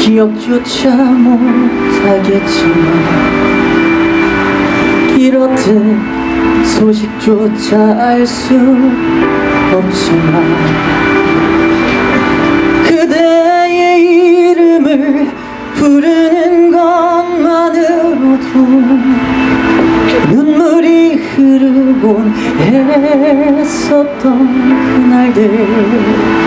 기억조차 못하겠지만 이렇듯 소식조차 알 수 없지만 그대의 이름을 부르는 것만으로도 눈물이 흐르곤 했었던 그날들